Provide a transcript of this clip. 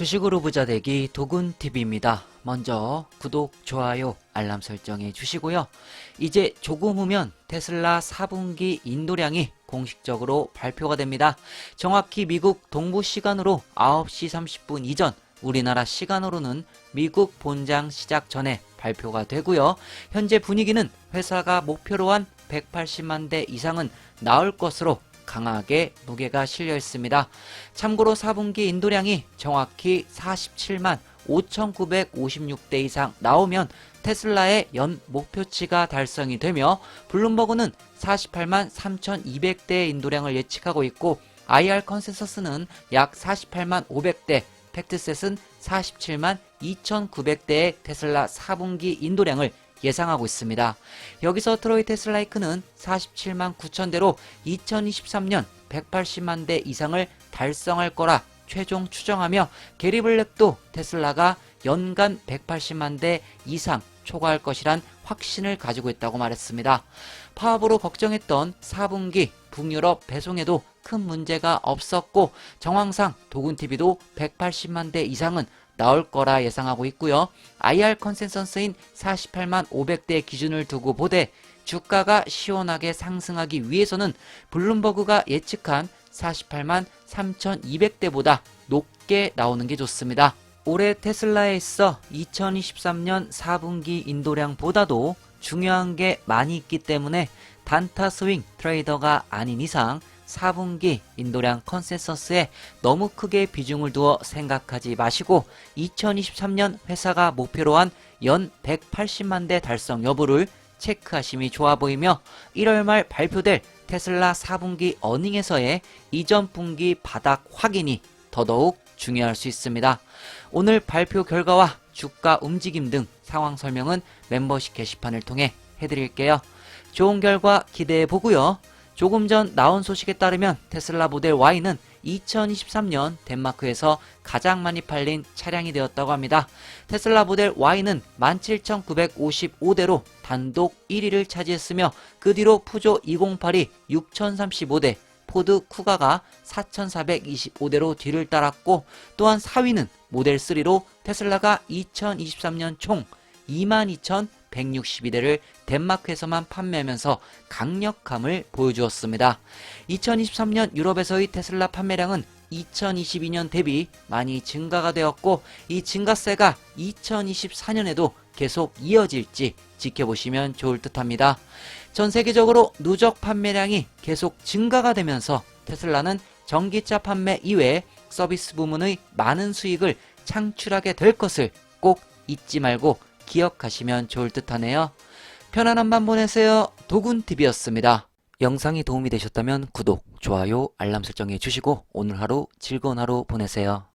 주식으로 부자 되기 도군TV입니다. 먼저 구독, 좋아요, 알람 설정해 주시고요. 이제 조금 후면 테슬라 4분기 인도량이 공식적으로 발표가 됩니다. 정확히 미국 동부 시간으로 9시 30분 이전, 우리나라 시간으로는 미국 본장 시작 전에 발표가 되고요. 현재 분위기는 회사가 목표로 한 180만 대 이상은 나올 것으로 강하게 무게가 실려 있습니다. 참고로 4분기 인도량이 정확히 47만 5,956대 이상 나오면 테슬라의 연 목표치가 달성이 되며 블룸버그는 48만 3,200대의 인도량을 예측하고 있고 IR 컨센서스는 약 48만 500대, 팩트셋은 47만 2,900대의 테슬라 4분기 인도량을 예상하고 있습니다. 여기서 트로이 테슬라이크는 47만 9천 대로 2023년 180만 대 이상을 달성할 거라 최종 추정하며 게리 블랙도 테슬라가 연간 180만 대 이상 초과할 것이란 확신을 가지고 있다고 말했습니다. 파업으로 걱정했던 4분기 북유럽 배송에도 큰 문제가 없었고 정황상 도군TV도 180만 대 이상은 나올 거라 예상하고 있고요. IR 컨센서스인 48만 500대 기준을 두고 보되 주가가 시원하게 상승하기 위해서는 블룸버그가 예측한 48만 3,200대보다 높게 나오는 게 좋습니다. 올해 테슬라에 있어 2023년 4분기 인도량보다도 중요한 게 많이 있기 때문에 단타 스윙 트레이더가 아닌 이상 4분기 인도량 컨센서스에 너무 크게 비중을 두어 생각하지 마시고 2023년 회사가 목표로 한 연 180만 대 달성 여부를 체크하심이 좋아 보이며 1월 말 발표될 테슬라 4분기 어닝에서의 이전 분기 바닥 확인이 더더욱 중요할 수 있습니다. 오늘 발표 결과와 주가 움직임 등 상황 설명은 멤버십 게시판을 통해 해드릴게요. 좋은 결과 기대해 보고요. 조금 전 나온 소식에 따르면 테슬라 모델 Y는 2023년 덴마크에서 가장 많이 팔린 차량이 되었다고 합니다. 테슬라 모델 Y는 17,955대로 단독 1위를 차지했으며 그 뒤로 푸조 208이 6,035대, 포드 쿠가가 4,425대로 뒤를 따랐고 또한 4위는 모델 3로 테슬라가 2023년 총 22,162대를 덴마크에서만 판매하면서 강력함을 보여주었습니다. 2023년 유럽에서의 테슬라 판매량은 2022년 대비 많이 증가가 되었고 이 증가세가 2024년에도 계속 이어질지 지켜보시면 좋을 듯 합니다. 전 세계적으로 누적 판매량이 계속 증가가 되면서 테슬라는 전기차 판매 이외에 서비스 부문의 많은 수익을 창출하게 될 것을 꼭 잊지 말고 기억하시면 좋을 듯 하네요. 편안한 밤 보내세요. 도군TV였습니다. 영상이 도움이 되셨다면 구독, 좋아요, 알람 설정해 주시고 오늘 하루 즐거운 하루 보내세요.